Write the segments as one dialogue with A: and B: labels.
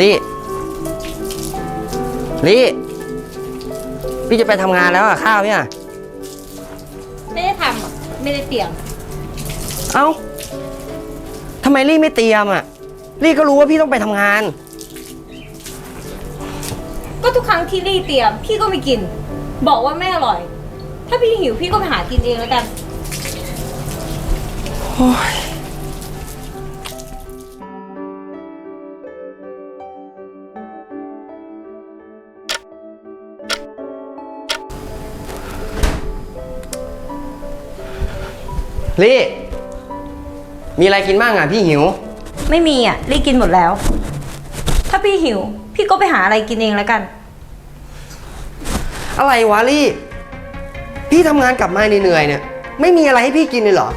A: ลี่ ลี่ พี่จะไปทำงานแล้วอะข้าวเนี่ย
B: ไม่ได้ทำอะไม่ได้เตรียม
A: เอ้าทำไมลี่ไม่เตรียมอะลี่ก็รู้ว่าพี่ต้องไปทำงาน
B: ก็ทุกครั้งที่รี่เตรียม พี่ก็ไม่กิน บอกว่าไม่อร่อย ถ้าพี่หิวพี่ก็ไปหากินเองแล้วกัน
A: ลี่ มีอะไรกินบ้างอะพี่หิว
B: ไม่มีอะรี่กินหมดแล้ว ถ้าพี่หิว พี่ก็ไปหาอะไรกินเองแล้วกัน
A: อะไรวะลี่ พี่ทำงานกลับมาเหนื่อยๆเนี่ย ไม่มีอะไรให้พี่กินเลยเหรอ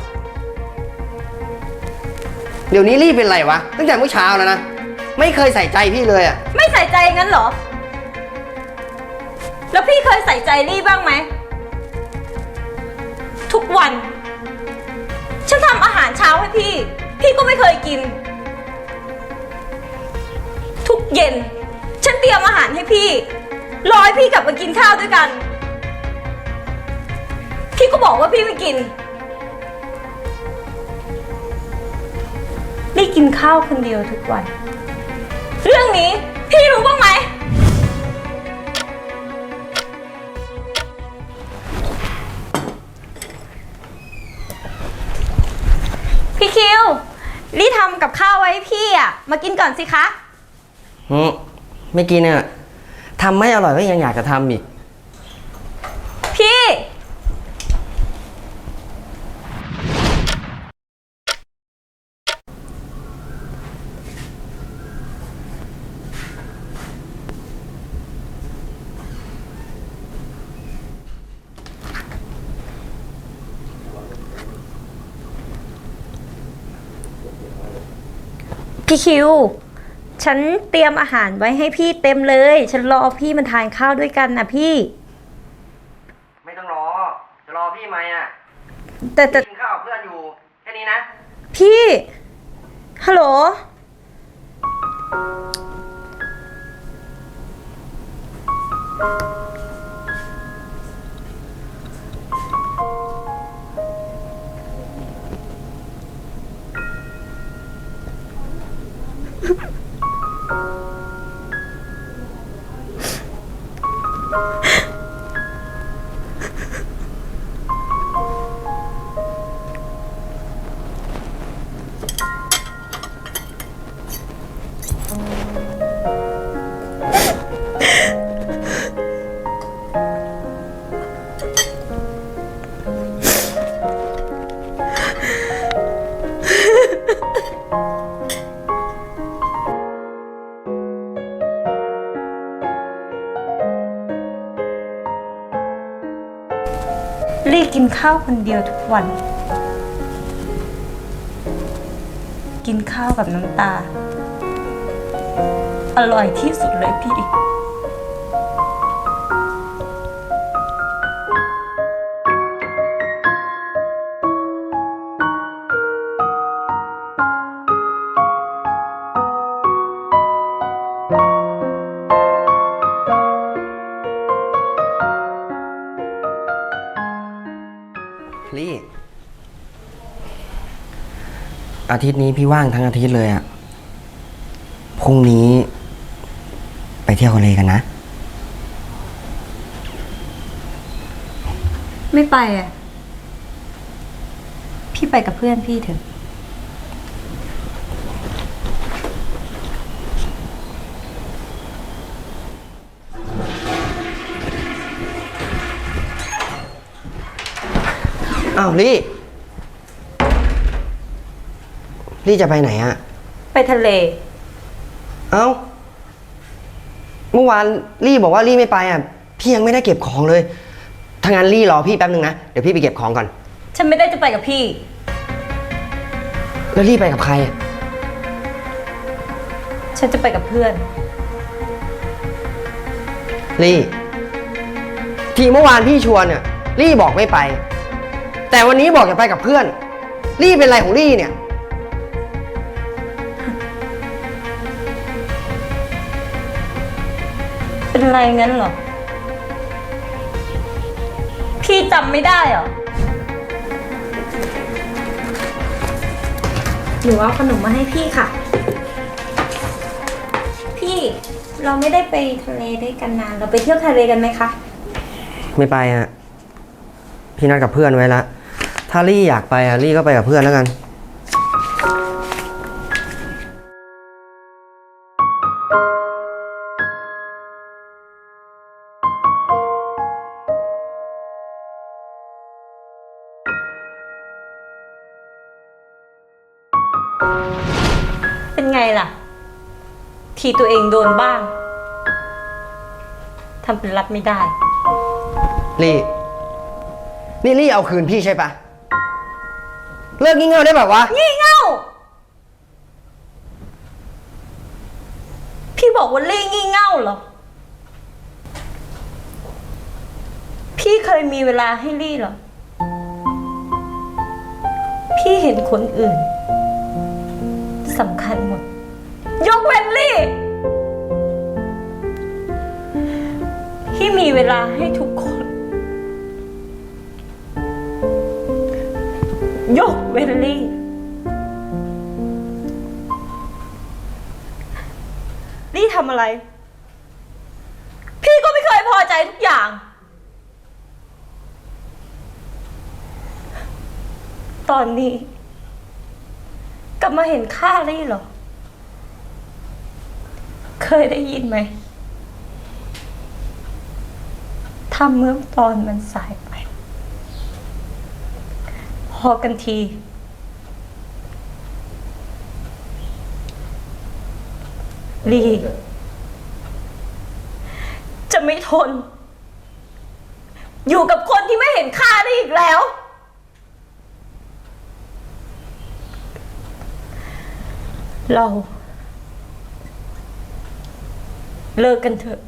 A: เดี๋ยวนี้ลี่เป็นไรวะ ตั้งแต่เมื่อเช้าแล้วนะ ไม่เคยใส่ใจพี่เลยอะ
B: ไม่ใส่ใจงั้นเหรอ แล้วพี่เคยใส่ใจรี่บ้างไหม ทุกวันฉัน ทำอาหารเช้าให้พี่ พี่ก็ไม่เคยกิน ทุกเย็น ฉันเตรียมอาหารให้พี่ รอให้พี่กลับมากินข้าวด้วยกัน พี่ก็บอกว่าพี่ไม่กินนี่กินข้าวคนเดียวทุกวัน เรื่องนี้พี่รู้บ้างไหม คิวรีทำกับข้าวไว้ให้พี่อะ มากินก่อนสิคะ
A: อืมไม่กินอะทำไม่อร่อยก็ยังอยากจะทำอีก
B: พี่ พี่คิว ฉันเตรียมอาหารไว้ให้พี่เต็มเลย ฉันรอพี่มันทานข้าวด้วยกันนะพี่
A: ไม่ต้องรอ จะรอพี่ไหมอะ
B: แต่แต่
A: กินข้าวกับเพื่อนอยู่ แค่นี้นะ
B: พี่ ฮัลโหล ลี่กินข้าวคนเดียวทุกวัน กินข้าวกับน้ำตา อร่อยที่สุดเลยพี่
A: ลี่ อาทิตย์นี้พี่ว่างทั้งอาทิตย์เลยอะพรุ่งนี้ ไปเที่ยวทะเลกันนะ
B: ไม่ไปอะ พี่ไปกับเพื่อนพี่เถอะ
A: อ้าวลี่ลี่จะไปไหนอะ
B: ไปทะเล
A: เอ้า เมื่อวานลี่บอกว่าลี่ไม่ไปอะพี่ยังไม่ได้เก็บของเลยถ้างั้นลี่รอพี่แป๊บนึงนะ เดี๋ยวพี่ไปเก็บของก่อน
B: ฉันไม่ได้จะไปกับพี่
A: แล้วลี่ไปกับใครอะ
B: ฉันจะไปกับเพื่อน
A: ลี่ ที่เมื่อวานพี่ชวนเนี่ยลี่บอกไม่ไป แต่วันนี้บอกจะไปกับเพื่อนลี่เป็นไรของลี่เนี่ย
B: อะไรงั้นเหรอ พี่จำไม่ได้เหรอ หนูเอาขนมมาให้พี่ค่ะ พี่เราไม่ได้ไปทะเลด้วยกันนาน เราไปเที่ยวทะเลกันไหมคะ
A: ไม่ไปอะพี่นัดกับเพื่อนไว้ละ ถ้าลี่อยากไปอะลี่ก็ไปกับเพื่อนแล้วกัน
B: เป็นไงล่ะ ทีตัวเองโดนบ้าง ทำเป็นรับไม่ได้
A: ลี่ นี่ลี่เอาคืนพี่ใช่ปะ เลิกงี่เง่าได้แบบวะ
B: งี่เง่า พี่บอกว่าเล่งี่เง่าเหรอ พี่เคยมีเวลาให้ลี่เหรอ พี่เห็นคนอื่นสำคัญหมด ยกเว้นลี่ พี่มีเวลาให้ทุกคน ยกเว้นลี่ ลี่ทำอะไร พี่ก็ไม่เคยพอใจทุกอย่าง ตอนนี้ กลับมาเห็นค่าลี่เหรอ เคยได้ยินไหมทำเมื่อตอนมันสายไป พอกันที ลี จะไม่ทน อยู่กับคนที่ไม่เห็นค่าได้อีกแล้ว เรา เลิกกันเถอะ